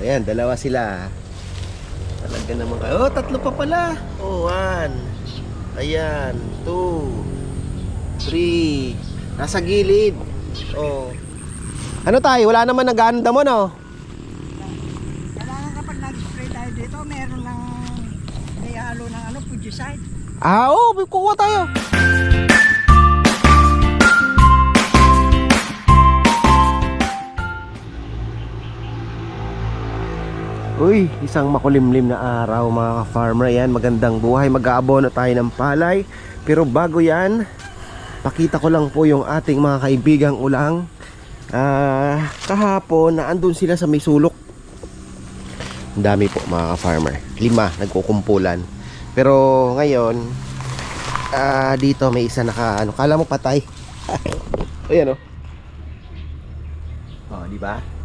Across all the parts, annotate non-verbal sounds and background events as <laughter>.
ayan, dalawa sila. Talaga naman kayo. Oh, tatlo pa pala. Oh, one. Ayan, two. Three. Nasa gilid. Oh. Ano tayo? Wala naman naganda mo, no? Kailangan kapag nag-spray tayo dito, meron ng may halo ng ano, fungicide. Ah, oo. Oh, kukuha tayo. Uy, isang makulimlim na araw mga ka-farmer. Ayan, magandang buhay. Mag-aabono tayo ng palay. Pero bago yan, pakita ko lang po yung ating mga kaibigang ulang. Ah, kahapon na andun sila sa may sulok. Ang dami po mga ka-farmer. Lima, nagkukumpulan. Pero ngayon, ah dito may isa naka ano, kala mo patay. <laughs> Ayan oh. Oh, di ba?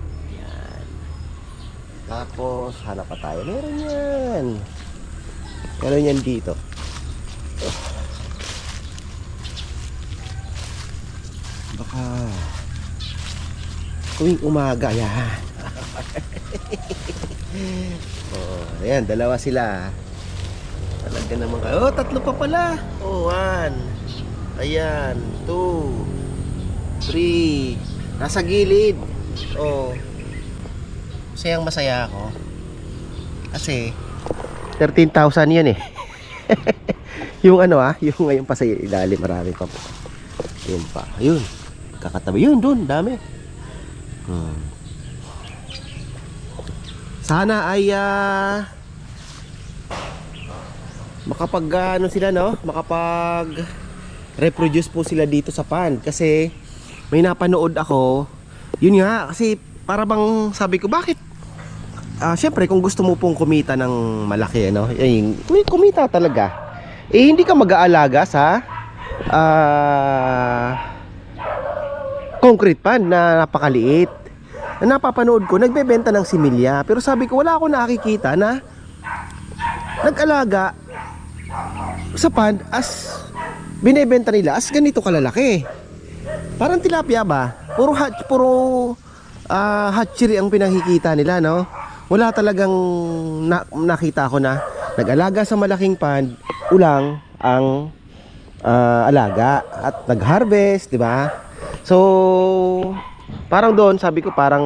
Tapos hanap pa tayo. Meron yan. Meron yan dito. Oh. Baka tuwing umaga yan. <laughs> oh, ayan, dalawa sila. Talaga naman kayo. Oh, tatlo pa pala. Oh, one. Ayan, two. Three. Nasa gilid. Oh. Masayang masaya ako. Kasi, 13,000 yan eh. <laughs> yung ano ah, yung ngayon pa sa ilalim, marami pa po. Yun pa. Yun. Kakatabi. Yun, dun. Dami. Hmm. Sana ay ah, makapag ah, ano sila no makapag reproduce po sila dito sa pond kasi may napanood ako yun nga kasi para bang sabi ko bakit ah syempre kung gusto mo pong kumita ng malaki ano eh, may kumita talaga eh hindi ka mag-aalaga sa ah concrete pond na napakaliit na napapanood ko nagbebenta ng similya pero sabi ko wala ako nakikita na nag-alaga sa pond as binebenta nila as ganito kalalaki. Parang tilapia ba? Puro hatch, puro ah, hatchery ang pinakikita nila, no? Wala talagang na, nakita ko na nag-alaga sa malaking pond, ulang ang ah, alaga at nag-harvest, di ba? So, parang doon sabi ko parang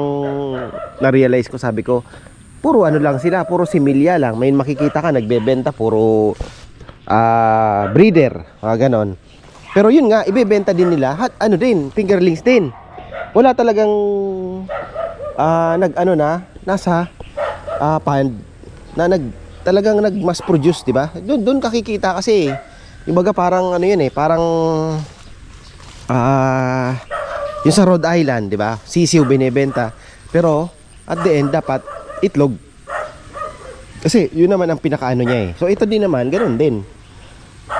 na-realize ko sabi ko puro ano lang sila, puro similya lang. May makikita ka nagbebenta puro ah breeder, mga ganon. Pero yun nga, ibebenta din nila, hat, ano din, fingerlings din. Wala talagang ah nag ano na, nasa ah pond na nag talagang nag mass produce, di ba? Doon doon kakikita kasi. Ibaga parang ano yun eh, parang ah yung sa Rhode Island, di ba? Sisiw binebenta. Pero at the end dapat itlog. Kasi yun naman ang pinakaano niya eh. So ito din naman, ganun din.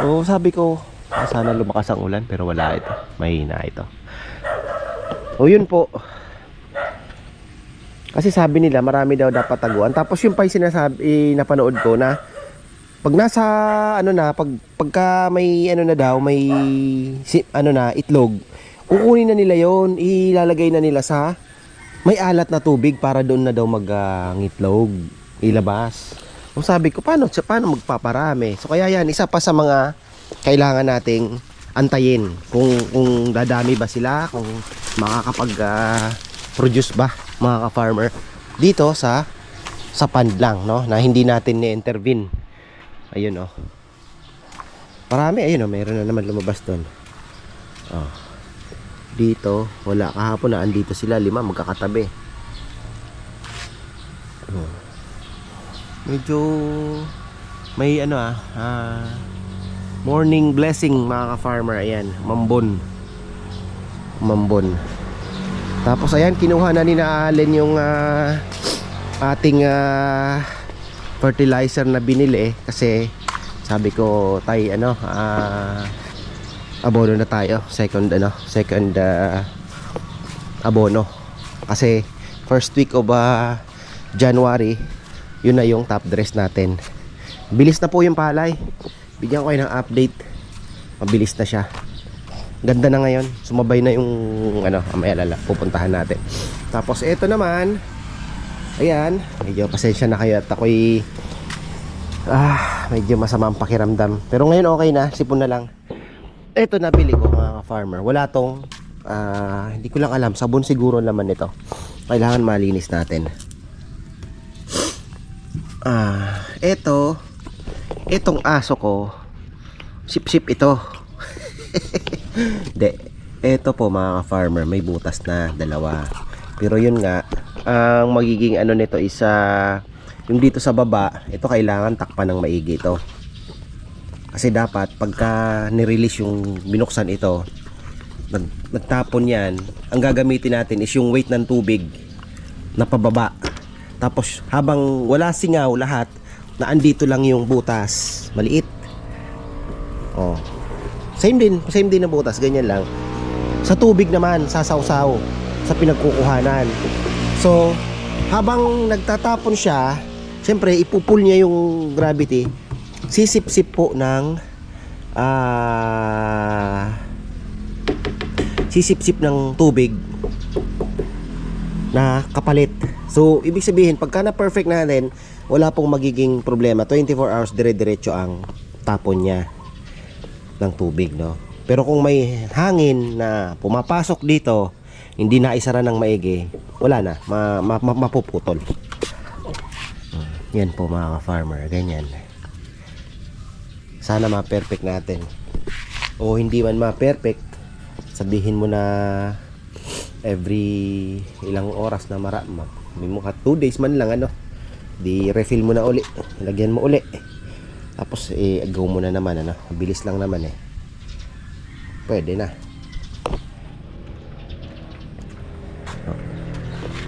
O sabi ko, ah, sana lumakas ang ulan pero wala ito. Mahina ito. O yun po. Kasi sabi nila marami daw dapat taguan. Tapos yung pa sinasabi, eh, napanood ko na pag nasa ano na, pag pagka may ano na daw, may si, ano na itlog, kukunin na nila yon, ilalagay na nila sa may alat na tubig para doon na daw mag-ngitlog, ilabas. So sabi ko, paano, paano magpaparami? So kaya yan, isa pa sa mga kailangan nating antayin kung kung dadami ba sila, kung makakapag ah, produce ba mga ka-farmer dito sa sa pond lang, no? Na hindi natin ni-intervene. Ayun, oh. Marami, ayun, oh. Meron na naman lumabas doon. Oh. Dito, wala. Kahapon na andito sila, lima, magkakatabi. Oh. Medyo may ano ah, ah, morning blessing mga ka-farmer. Ayan, mambon. Mambon. Tapos ayan, kinuha na ni na yung ah, ating ah, fertilizer na binili. Kasi sabi ko tay ano ah, abono na tayo. Second ano second ah, abono. Kasi first week of ah, January yun na yung top dress natin. Bilis na po yung palay. Bigyan ko kayo ng update. Mabilis na siya ganda na ngayon sumabay na yung ano amaya lala pupuntahan natin tapos ito naman Ayan, medyo pasensya na kayo at ako'y ah, medyo masama ang pakiramdam. Pero ngayon okay na, sipon na lang. Ito nabili ko mga farmer. Wala tong ah, hindi ko lang alam, sabon siguro naman nito. Kailangan malinis natin. Ah, ito itong aso ko sip-sip ito. <laughs> De, ito po mga farmer, may butas na dalawa. Pero yun nga, ang magiging ano nito is ah, yung dito sa baba, ito kailangan takpan ng maigi ito. Kasi dapat pagka nirelease yung binuksan ito, nag, nagtapon yan, ang gagamitin natin is yung weight ng tubig na pababa. Tapos habang wala singaw lahat, na andito lang yung butas, maliit. Oh. Same din, same din na butas, ganyan lang. Sa tubig naman, sasawsaw sa pinagkukuhanan. So, habang nagtatapon siya, siyempre ipupul niya yung gravity. Sisip-sip po ng ah sisip-sip ng tubig na kapalit. So, ibig sabihin, pagka na perfect natin, wala pong magiging problema. 24 hours dire-diretso ang tapon niya ng tubig, no? Pero kung may hangin na pumapasok dito, hindi na isara ng maigi, wala na, ma, ma, ma- mapuputol. Hmm, Yan po mga farmer, ganyan. Sana ma-perfect natin. O hindi man ma-perfect, sabihin mo na every ilang oras na mara, ma, may mukha 2 days man lang ano. Di refill mo na uli, lagyan mo uli. Tapos eh go mo na naman ano, bilis lang naman eh. Pwede na.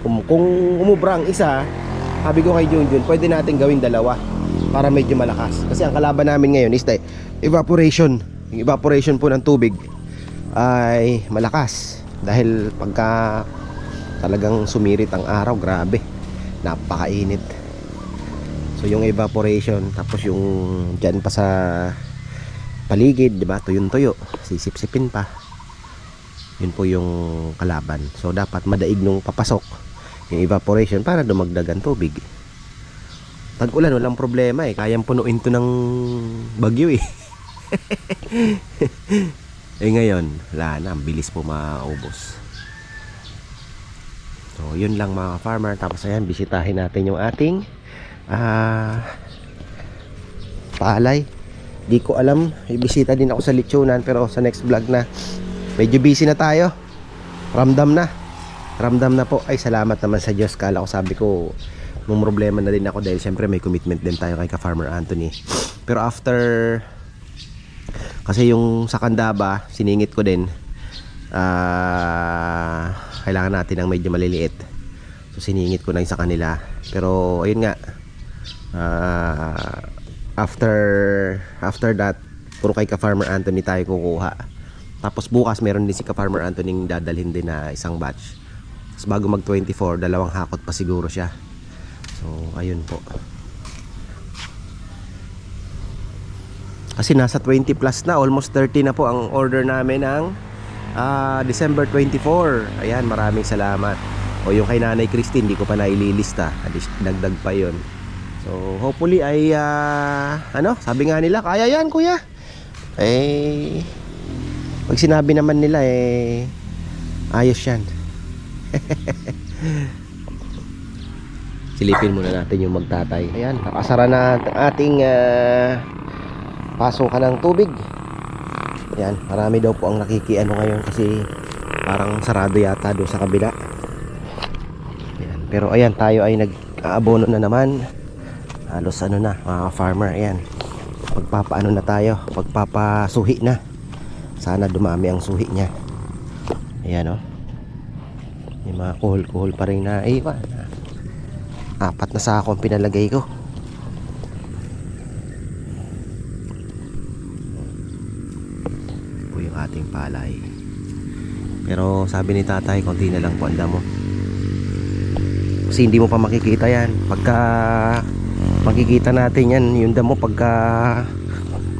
Kung, kung umubra ang isa, sabi ko kay Junjun, pwede natin gawing dalawa para medyo malakas. Kasi ang kalaban namin ngayon is the evaporation. Yung evaporation po ng tubig ay malakas. Dahil pagka talagang sumirit ang araw, grabe. Napakainit. So yung evaporation, tapos yung dyan pa sa paligid, di ba? Tuyong-tuyo, sisip-sipin pa. Yun po yung kalaban. So dapat madaig nung papasok yung evaporation para dumagdag ang tubig. Tag-ulan, walang problema eh. Kayang punuin to ng bagyo eh. <laughs> eh ngayon, wala na. Bilis po maubos. So, yun lang mga farmer. Tapos ayan, bisitahin natin yung ating ah palay. Di ko alam. Ibisita din ako sa lechonan pero sa next vlog na. Medyo busy na tayo. Ramdam na. Ramdam na po. Ay, salamat naman sa Diyos. Kala ko sabi ko, problema na din ako dahil syempre may commitment din tayo kay ka-Farmer Anthony. Pero after kasi yung sa Kandaba, siningit ko din. Ah, kailangan natin ng medyo maliliit. So siningit ko na sa kanila. Pero ayun nga. Ah, after after that, puro kay ka-Farmer Anthony tayo kukuha. Tapos bukas meron din si ka-Farmer Anthony yung dadalhin din na isang batch. Tapos bago mag 24, dalawang hakot pa siguro siya. So, ayun po. Kasi nasa 20 plus na, almost 30 na po ang order namin ng ah, December 24. Ayan, maraming salamat. O yung kay Nanay Christine, hindi ko pa naililista. Dagdag pa yon. So, hopefully ay, ah, ano, sabi nga nila, kaya yan kuya. Eh, pag sinabi naman nila, eh, ayos yan. <laughs> Silipin muna natin yung magtatay. Ayan, nakasara na ang ating ah, pasukan ng tubig. Ayan, marami daw po ang nakikiano ngayon kasi parang sarado yata doon sa kabila. Ayan, pero ayan, tayo ay nag-aabono na naman. Halos ano na, mga farmer, ayan. Pagpapaano na tayo, pagpapasuhi na. Sana dumami ang suhi niya. Ayan, oh. May mga kuhol-kuhol pa rin na iwan. Apat na sako ang pinalagay ko. po yung ating palay. Pero sabi ni tatay, konti na lang po ang damo. Kasi hindi mo pa makikita yan. Pagka makikita natin yan, yung damo pagka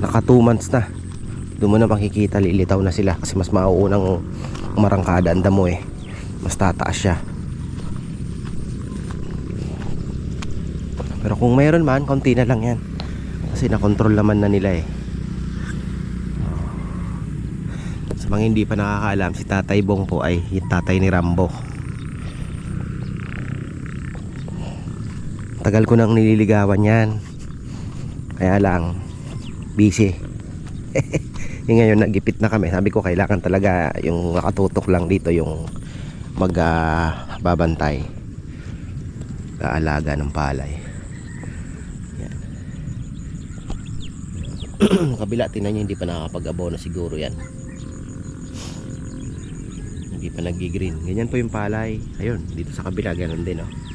naka 2 months na. Doon mo na makikita, lilitaw na sila. Kasi mas mauunang marangkada ang damo eh. Mas tataas siya. Pero kung mayroon man, konti na lang yan. Kasi nakontrol naman na nila eh. Sa mga hindi pa nakakaalam, si Tatay Bong po ay yung tatay ni Rambo. Tagal ko nang nililigawan yan. Kaya lang, busy. yung <laughs> ngayon, nagipit na kami. Sabi ko, kailangan talaga yung nakatutok lang dito yung magbabantay. Kaalaga ng palay. Yan. <clears throat> kabila, tinan nyo, hindi pa nakakapag-abono siguro yan. Hindi pa nag-green. Ganyan po yung palay. Ayun, dito sa kabila, ganun din, oh.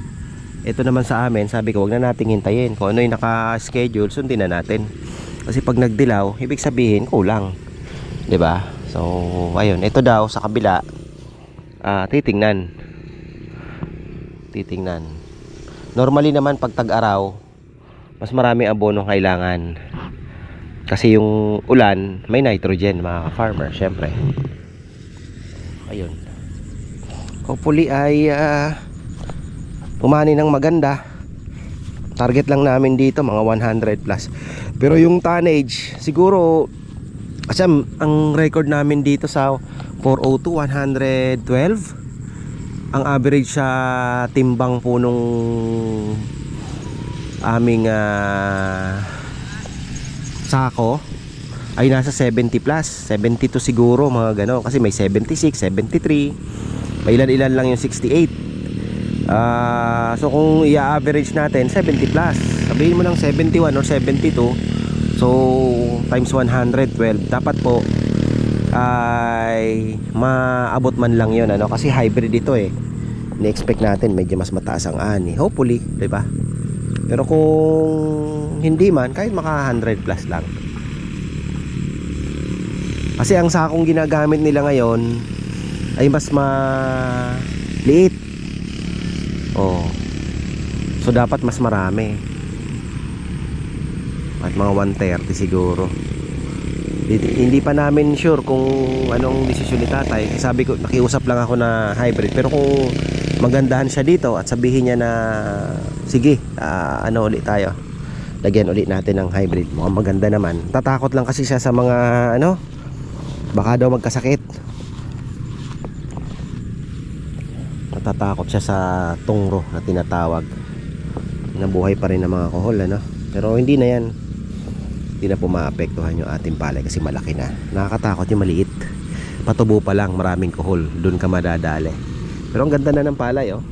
Ito naman sa amin, sabi ko, wag na nating hintayin. Kung ano yung naka-schedule, sundin na natin. Kasi pag nagdilaw, ibig sabihin, kulang. ba? So, ayun. Ito daw, sa kabila, ah titingnan. Titingnan. Normally naman, pag tag-araw, mas marami abono kailangan. Kasi yung ulan, may nitrogen, mga farmer, syempre. Ayun. Hopefully ay ah, pumani ng maganda. Target lang namin dito mga 100 plus. Pero yung tonnage siguro kasi ang, record namin dito sa 402 112 ang average sa timbang po nung aming ah, sako ay nasa 70 plus. 72 siguro mga gano kasi may 76 73 may ilan ilan lang yung 68 Ah, so kung i-average natin 70 plus. Sabihin mo ng 71 or 72. So times 112 dapat po ay maabot man lang 'yon ano kasi hybrid ito eh. Ni-expect natin medyo mas mataas ang ani. Hopefully, 'di ba? Pero kung hindi man kahit maka 100 plus lang. Kasi ang sakong ginagamit nila ngayon ay mas maliit Oh. So dapat mas marami. At mga 130 siguro. Hindi, pa namin sure kung anong desisyon ni tatay. Sabi ko, nakiusap lang ako na hybrid. Pero kung magandahan siya dito at sabihin niya na sige, ah, ano ulit tayo. Lagyan ulit natin ng hybrid. Mukhang maganda naman. Tatakot lang kasi siya sa mga ano, baka daw magkasakit. Natatakot siya sa tungro na tinatawag. Nabuhay pa rin ng mga kohol ano? Pero hindi na yan. Hindi na po maapektuhan yung ating palay kasi malaki na. Nakakatakot yung maliit. Patubo pa lang maraming kohol. Doon ka madadali. Pero ang ganda na ng palay oh.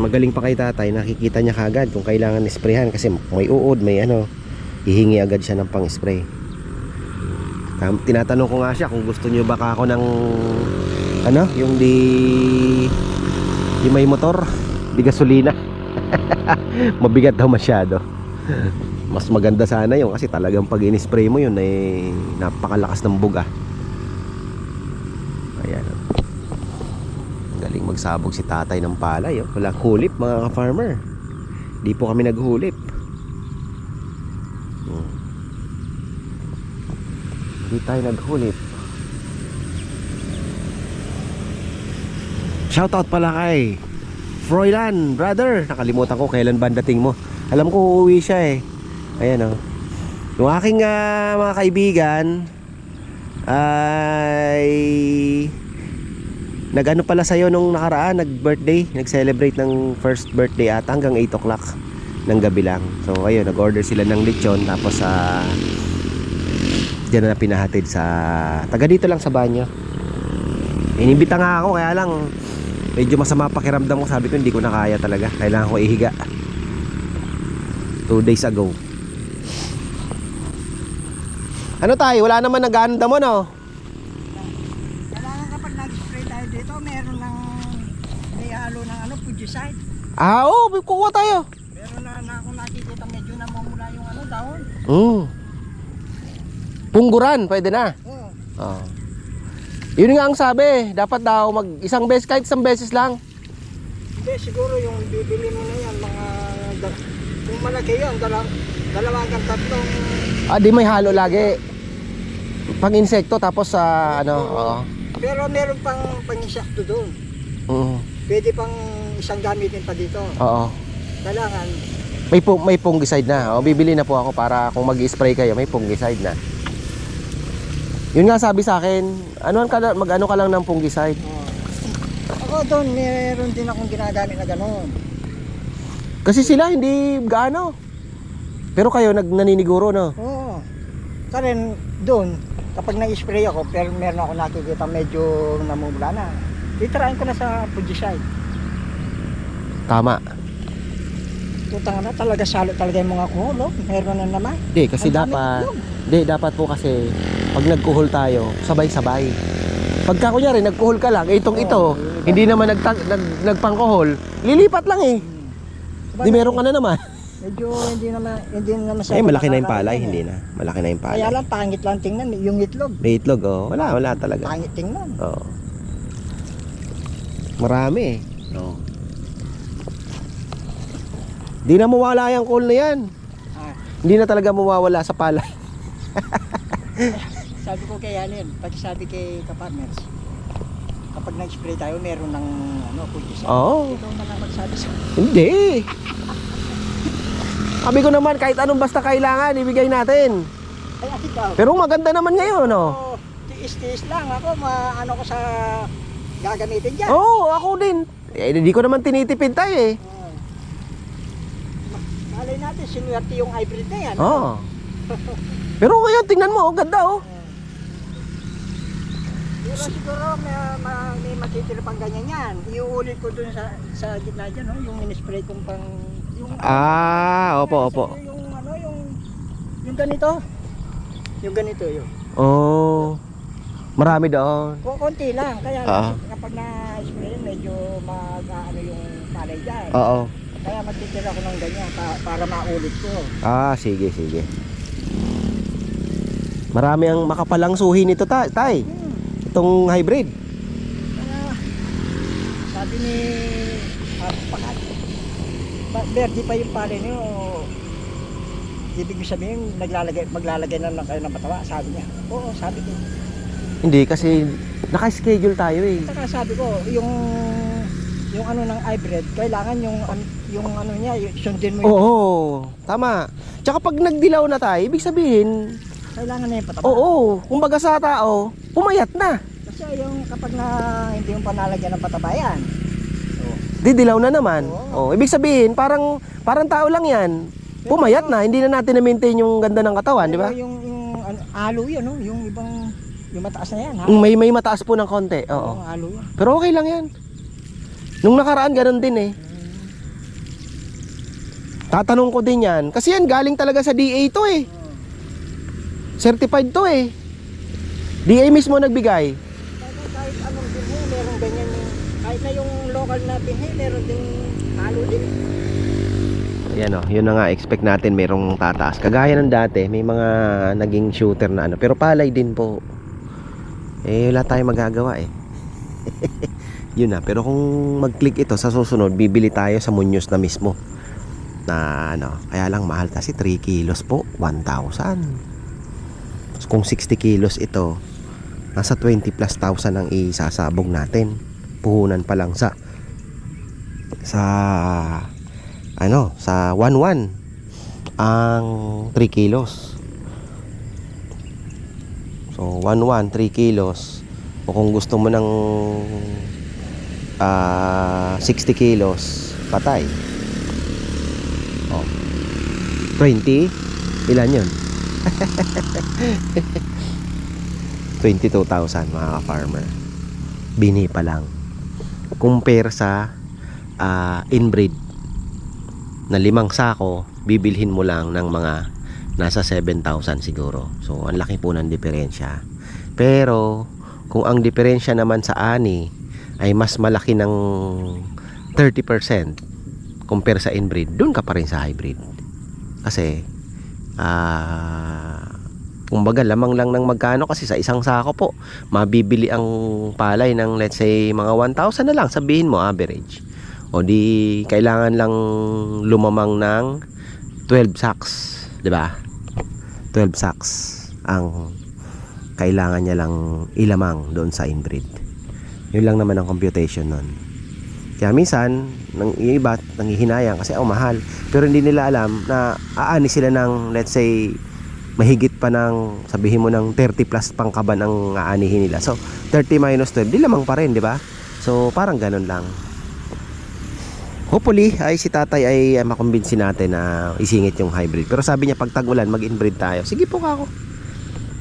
Magaling pa kay tatay nakikita niya kagad kung kailangan isprayhan kasi may uod may ano hihingi agad siya ng pang spray Tam- tinatanong ko nga siya kung gusto niyo baka ako ng ano, yung di yung may motor, di gasolina. <laughs> Mabigat daw masyado. Mas maganda sana yung kasi talagang pag in-spray mo yun ay napakalakas ng buga. Ayan. oh. Galing magsabog si tatay ng palay. Oh. Walang hulip mga ka-farmer. Di po kami naghulip. Hmm. Hindi tayo naghulip. Shoutout pala kay Froilan, brother. Nakalimutan ko kailan ba dating mo. Alam ko uuwi siya eh. Ayan oh. Yung aking ah, mga kaibigan ay nag-ano pala sa'yo nung nakaraan, nag-birthday, nag-celebrate ng first birthday at hanggang 8 o'clock ng gabi lang. So ayun, nag-order sila ng lechon tapos sa Diyan na pinahatid sa taga dito lang sa banyo. Inibita nga ako kaya lang medyo masama pakiramdam ko sabi ko hindi ko na kaya talaga. Kailangan ko ihiga. Two days ago. Ano tayo? Wala naman nag-aanda mo no? Kailangan kapag nag-spray tayo dito, meron ng may halo ng ano, fungicide. Ah, oo, kukuha tayo. Meron na, na ako nakikita medyo namumula yung ano, dahon. Mm. Pungguran, pwede na. Oo. Oh. Yun nga ang sabi, dapat daw mag isang beses kahit isang beses lang. Hindi, siguro yung bibili mo na yan, mga, yung malaki yun, dalaw, dalawang hanggang tatlong, Ah, di may halo lagi. Pang insekto tapos sa ano, oo. pero meron pang panginsakto doon. Mm. pwede pang isang gamitin pa dito. Oo. Kailangan, May pu- may fungicide na. O, bibili na po ako para kung mag-spray kayo, may fungicide na. Yun nga sabi sa akin, ano ka na- mag-ano ka lang ng fungicide. oh. ako doon, meron din akong ginagamit na gano'n. Kasi sila hindi gaano. Pero kayo nag naniniguro no. Oo. Kasi doon, kapag nag-spray ako, pero meron ako nakikita medyo namumula na. Titirahin ko na sa fungicide. Tama. Tutang na talaga salo talaga yung mga kulo. Meron na naman. Hindi kasi Ang dami dapat. Hindi dapat po kasi pag nagkuhol tayo, sabay-sabay. Pagka kunyari nagkuhol ka lang, eh, itong Oo, ito, iba. hindi naman nagtag, nag, nagpangkuhol, lilipat lang eh. Di meron ka na naman. Medyo hindi naman, hindi naman Eh malaki na yung palay, nakakarating hindi eh. na. Malaki na yung palay. Kaya lang, pangit lang tingnan. Yung itlog, May itlog oh. Wala, wala talaga. pangit tingnan. Oo. Marami eh. No. Di na mawala yung call na yan. Ah, Hindi na talaga mawawala sa palay. <laughs> sabi ko kay Alin, pati sabi kay kapartners, kapag nag-spray tayo, meron ng ano, fungicide. Oo. Ikaw na lang magsabi sa Hindi. Sabi ko naman, kahit anong basta kailangan, ibigay natin. Ay, ikaw. Pero maganda naman ngayon, no? Oh, tiis-tiis lang ako, maano ko sa gagamitin dyan. Oo, oh, ako din. Eh, hindi ko naman tinitipid tayo eh. Oh. Natin, sinuwerte yung hybrid na yan. Oo. <laughs> Pero ngayon, tingnan mo, oh, ganda oh. Pero siguro may, ma- may matitira pang ganyan yan. Iuulit ko dun sa, sa gitna dyan, no? yung in-spray kong pang... Yung, Ah, opo, opo. Yung ano, yung... Yung ganito. Yung ganito yun. Oh. Marami. Kung konti lang. Kaya Ah. kapag na-spray, medyo mag ano yung palay dyan. Oo. Kaya magtitira ko ng ganyan pa- para maulit ko. Ah, sige, sige. Marami ang makapalang suhi nito, ta tay. Hmm. Itong hybrid. Kaya, sabi ni uh, Pakat, Berdi pa yung pare niyo, ibig sabihin, naglalagay, maglalagay na lang kayo ng patawa, sabi niya. Oo, sabi ko. Hindi, kasi naka-schedule tayo eh. Saka sabi ko, yung yung ano ng hybrid, kailangan yung an- yung ano niya, yung sundin mo yung, Oo, tama. Tsaka pag nagdilaw na tayo, ibig sabihin, kailangan na yung patawa. oo, kumbaga sa tao, pumayat na. Kasi yung kapag na hindi yung panalagyan ng patabayan, Didilaw na naman. Oo. Oh, ibig sabihin, parang parang tao lang 'yan. Pumayat na, hindi na natin na-maintain yung ganda ng katawan, di ba? Yung, yung ano, alo yun, no? yung ibang, yung mataas na yan, ha? May may mataas po ng konti. Oo. Yung alo yan. Pero okay lang 'yan. Nung nakaraan ganun din eh. Tatanong ko din 'yan kasi yan galing talaga sa DA to eh. Certified to eh. DA mismo nagbigay. Kahit, kahit anong binhi, meron ganyan yung, kahit na yung local na binhi, meron ding alo din. Ayan o, yun na nga, expect natin merong tataas. Kagaya ng dati, may mga naging shooter na ano. Pero palay din po. Eh, wala tayong magagawa eh. <laughs> yun na, pero kung mag-click ito sa susunod, bibili tayo sa Munyos na mismo. Na ano, kaya lang mahal kasi 3 kilos po, 1,000. So, kung 60 kilos ito, nasa 20 plus thousand ang isasabog natin. Puhunan pa lang sa sa ano, sa 1-1 ang 3 kilos. So, 1-1, 3 kilos. O kung gusto mo ng ah 60 kilos, patay. Oh. 20? Ilan yun? <laughs> 22,000 mga ka-farmer. Bini pa lang. Compare sa ah, inbreed na limang sako, bibilhin mo lang ng mga nasa 7,000 siguro. So, ang laki po ng diferensya. Pero, kung ang diferensya naman sa ani ay mas malaki ng 30% compare sa inbreed, dun ka pa rin sa hybrid. Kasi, ah, kumbaga lamang lang ng magkano kasi sa isang sako po, mabibili ang palay ng let's say mga 1,000 na lang, sabihin mo average. O di kailangan lang lumamang ng 12 sacks, 'di ba? 12 sacks ang kailangan niya lang ilamang doon sa inbreed. Yun lang naman ang computation nun. Kaya minsan, nang iba, nangihinayang kasi oh, mahal. Pero hindi nila alam na aani sila ng, let's say, mahigit pa ng, sabihin mo ng 30 plus pang kaban ang aanihin nila. So, 30 minus 12, di lamang pa rin, di ba? So, parang ganun lang. Hopefully, ay si tatay ay uh, makumbinsi natin na isingit yung hybrid. Pero sabi niya, pag tag-ulan, mag-inbreed tayo. Sige po kako.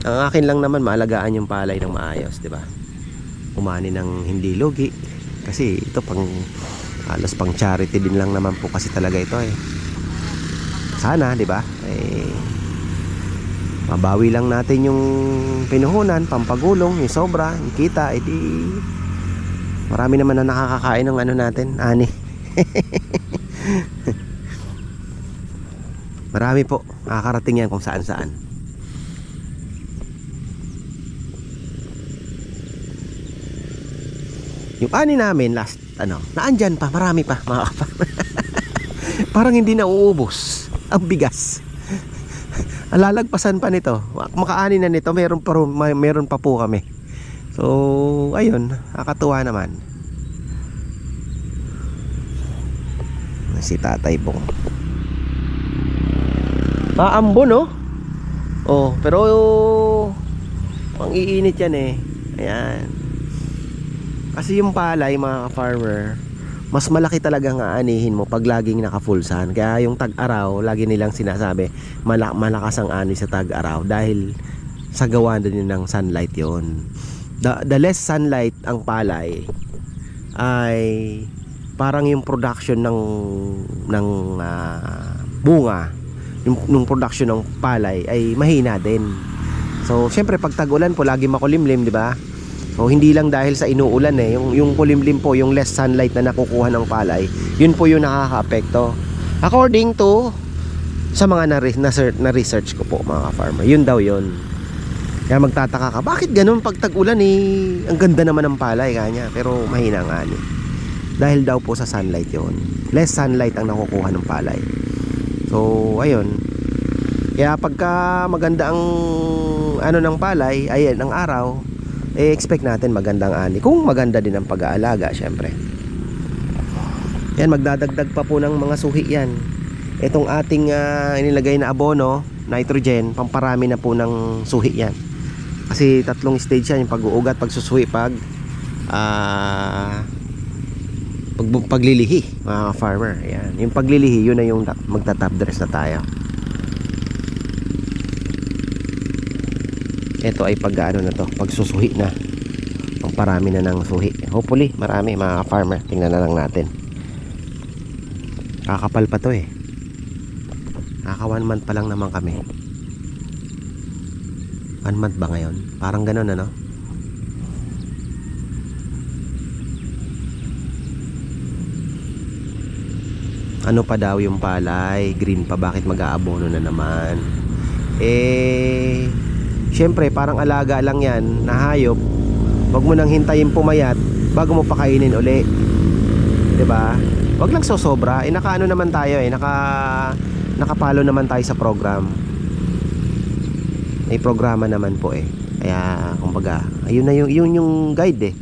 Ang akin lang naman, maalagaan yung palay ng maayos, di ba? Umani ng hindi lugi. Kasi ito pang halos pang charity din lang naman po kasi talaga ito eh. Sana, di ba? Eh, mabawi lang natin yung pinuhunan, pampagulong, yung sobra, yung kita, edi marami naman na nakakakain ng ano natin, ani. <laughs> marami po, nakakarating yan kung saan saan. Yung ani namin last ano, naandyan pa, marami pa mga <laughs> kaparmer. Parang hindi na uubos ang bigas. <laughs> Alalagpasan pa nito. Makaani na nito, meron pa may- meron pa po kami. So, ayun, nakakatuwa naman. Si Tatay Bong. Maambo no? Oh, pero pang iinit yan eh. Ayan. Kasi yung palay mga farmer, mas malaki talaga ang aanihin mo pag laging naka full sun. Kaya yung tag-araw, lagi nilang sinasabi, mala- malakas ang ani sa tag-araw dahil sa gawa din ng sunlight yon. The, the less sunlight ang palay ay parang yung production ng ng ah, bunga yung, yung production ng palay ay mahina din. So, syempre pag tag-ulan po lagi makulimlim, di ba? So hindi lang dahil sa inuulan eh, yung yung kulimlim po, yung less sunlight na nakukuha ng palay, yun po yung nakakaapekto. According to sa mga na, na, na research ko po mga farmer, yun daw yun. Kaya magtataka ka, bakit ganun pag tag-ulan eh, ang ganda naman ng palay kanya, pero mahina ang ani. Dahil daw po sa sunlight yun. Less sunlight ang nakukuha ng palay. So, ayun. Kaya pagka maganda ang ano ng palay, ayan, ang araw, eh expect natin magandang ani. Kung maganda din ang pag-aalaga, syempre. Yan, magdadagdag pa po ng mga suhi yan. Itong ating ah, inilagay na abono, nitrogen, pamparami na po ng suhi yan. Kasi tatlong stage yan, yung pag-uugat, pagsusuhi, pag ah pag, paglilihi, mga farmer. Ayan. Yung paglilihi, yun na yung ta- magta-top dress na tayo. Ito ay pag ano na to, pagsusuhi na. Ang parami na ng suhi. Hopefully, marami mga farmer. Tingnan na lang natin. Kakapal pa to eh. Kaka one month pa lang naman kami. One month ba ngayon? Parang ganun ano? Ano pa daw yung palay? Green pa, bakit mag-aabono na naman? Eh, syempre parang alaga lang yan na hayop. Huwag mo nang hintayin pumayat bago mo pakainin uli. 'Di ba? Huwag lang sosobra. Eh nakaano naman tayo eh, naka nakapalo naman tayo sa program. May programa naman po eh. Kaya kumbaga, ayun na yung yun yung guide eh.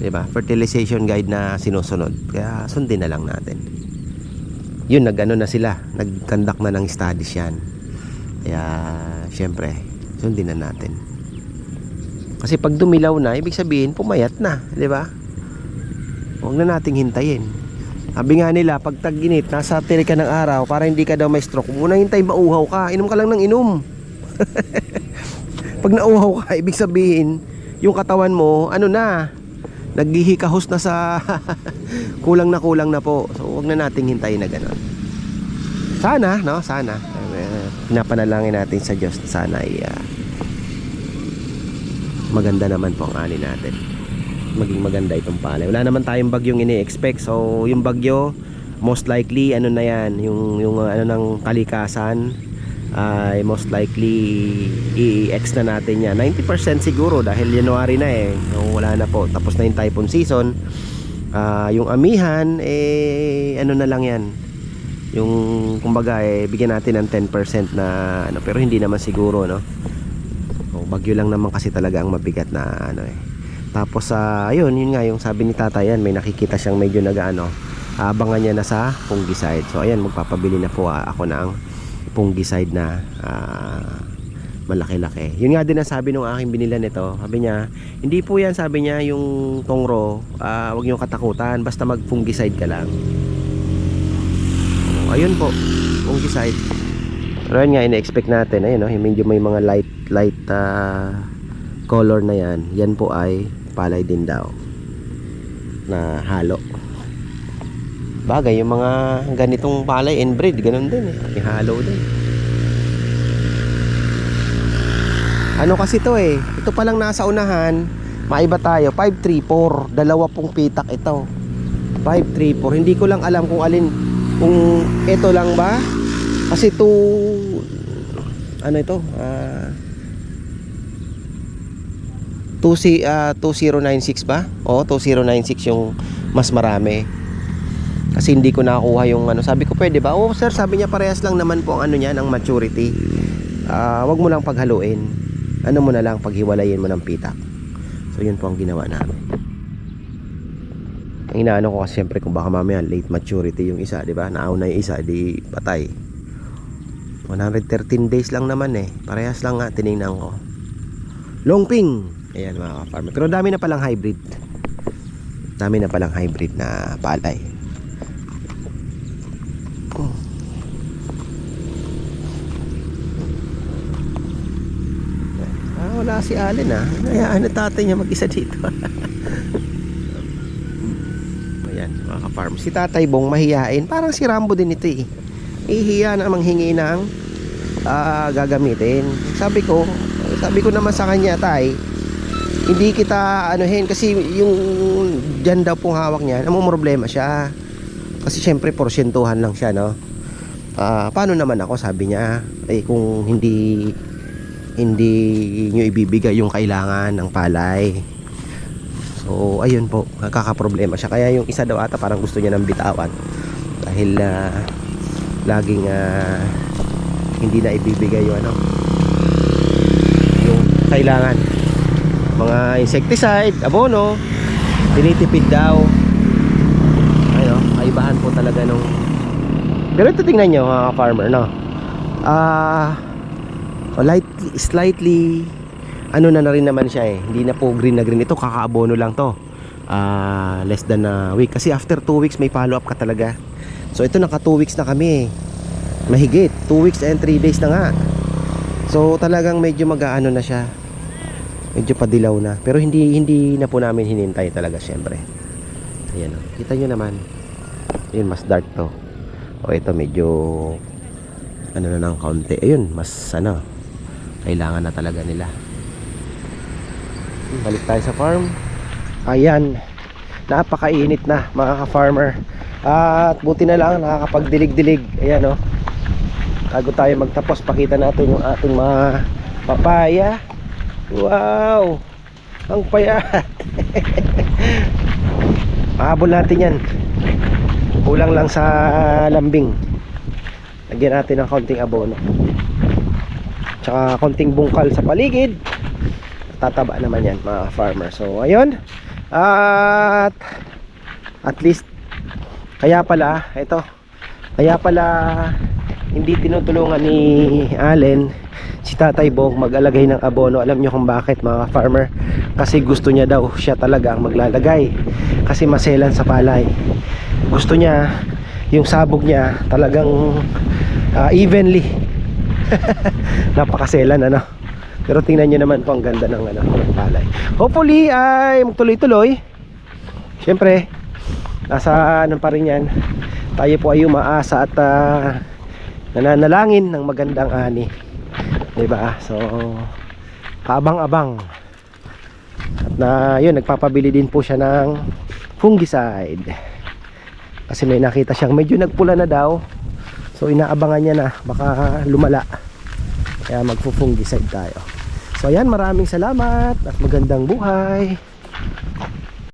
'Di ba? Fertilization guide na sinusunod. Kaya sundin na lang natin. Yun nagano na sila, nag-conduct na ng studies 'yan. Kaya syempre, sundin na natin. Kasi pag dumilaw na, ibig sabihin pumayat na, 'di ba? Huwag na nating hintayin. Sabi nga nila, pag tag-init, nasa tiri ka ng araw, para hindi ka daw may stroke, huwag mo na hintay mauhaw ka. Inom ka lang ng inom. <laughs> pag nauhaw ka, ibig sabihin, yung katawan mo, ano na, naghihikahos na sa <laughs> kulang na kulang na po. So, huwag na nating hintayin na gano'n. Sana, no? Sana. Pinapanalangin natin sa Diyos na sana ay ah, maganda naman po ang ani natin maging maganda itong palay. Wala naman tayong bagyong ini-expect. So, yung bagyo, most likely, ano na yan, yung, yung uh, ano ng kalikasan, ay most likely, i-ex na natin yan. 90% siguro dahil January na eh. So, wala na po. Tapos na yung typhoon season. Ah, yung amihan, eh, ano na lang yan. Yung, kumbaga, eh, bigyan natin ng 10% na, ano, pero hindi naman siguro, no? Bagyo lang naman kasi talaga ang mabigat na, ano eh Tapos sa ayun, yun nga yung sabi ni tatay yan, may nakikita siyang medyo nagaano, abangan niya na sa fungicide. So ayan, magpapabili na po ah, ako ng fungicide na ah, malaki-laki. Yun nga din ang sabi nung aking binilan nito. Sabi niya, hindi po yan sabi niya yung tongro, ah, wag niyo katakutan, basta mag-fungicide ka lang. Ayun po, fungicide. Pero yun nga, ina-expect natin, ayun no, medyo may mga light, light ah, color na yan. Yan po ay palay din daw na halo. Bagay, yung mga ganitong palay and breed, ganun din eh. May halo din. Ano kasi to eh, ito pa lang nasa unahan, maiba tayo, 534, dalawa pong pitak ito. 534, hindi ko lang alam kung alin, kung ito lang ba, kasi to, ano ito, ah, 2 ah, 2096 ba? Oo, 2096 yung mas marami. Kasi hindi ko nakuha yung ano, sabi ko pwede ba? Oo sir, sabi niya parehas lang naman po ang ano niya, ang maturity. Ah, wag mo lang paghaluin. Ano mo na lang paghiwalayin mo ng pitak. So yun po ang ginawa namin. Ang inaano ko kasi syempre kung baka mamaya late maturity yung isa, di ba? Nauna yung isa, di patay. 113 days lang naman eh. Parehas lang nga tiningnan ko. Longping. Ayan mga ka-farmer. Pero dami na palang hybrid. Dami na palang hybrid na palay. Oh. Ah, wala si Allen ah. Hayaan na tatay niya mag-isa dito. <laughs> Ayan, mga ka-farm. Si Tatay Bong mahihain. Parang si Rambo din ito eh. Ihiya na manghingi ng ah, gagamitin. Sabi ko, sabi ko naman sa kanya, tay, hindi kita anuhin kasi yung dyan daw pong hawak niya, namang problema siya. Kasi syempre porsyentuhan lang siya, no? Ah, paano naman ako, sabi niya, eh kung hindi hindi nyo ibibigay yung kailangan ng palay. So, ayun po, nakakaproblema siya. Kaya yung isa daw ata parang gusto niya ng bitawan. Dahil ah, laging ah, hindi na ibibigay yung ano, yung kailangan mga insecticide, abono, tinitipid daw. Ayun, kaibahan po talaga nung Pero ito tingnan nyo mga farmer, no? Ah, light, slightly ano na na rin naman siya eh. Hindi na po green na green. Ito kakaabono lang to. Ah, less than a week. Kasi after 2 weeks may follow up ka talaga. So ito naka 2 weeks na kami. Mahigit. 2 weeks and 3 days na nga. So talagang medyo mag-aano na siya. Medyo padilaw na. Pero hindi hindi na po namin hinintay talaga syempre. Ayan o kita nyo naman. Ayun mas dark to. O ito medyo ano na ng kaunti. Ayun mas ano kailangan na talaga nila. Balik tayo sa farm. Ayan. Napakainit na mga ka-farmer at buti na lang nakakapagdilig-dilig ayan o bago tayo magtapos pakita natin yung ating mga papaya Wow! Ang payat! <laughs> Mahabol natin yan. Kulang lang sa lambing. Lagyan natin ng konting abono. Tsaka konting bungkal sa paligid. Tataba naman yan mga farmer. So ayun. At at least kaya pala ito kaya pala hindi tinutulungan ni Allen si Tatay Bong mag-alagay ng abono. Alam nyo kung bakit mga farmer? Kasi gusto niya daw siya talaga ang maglalagay. Kasi maselan sa palay. Gusto niya yung sabog niya talagang ah, evenly. <laughs> Napakaselan ano. Pero tingnan nyo naman po ang ganda ng ano, ng palay. Hopefully ay magtuloy-tuloy. Siyempre, nasa ano pa rin yan. Tayo po ay umaasa at ah, nananalangin ng magandang ani. ba? So kaabang-abang. At na 'yun nagpapabili din po siya ng fungicide. Kasi may nakita siyang medyo nagpula na daw. So inaabangan niya na baka lumala. Kaya magfo-fungicide tayo. So ayan, maraming salamat at magandang buhay.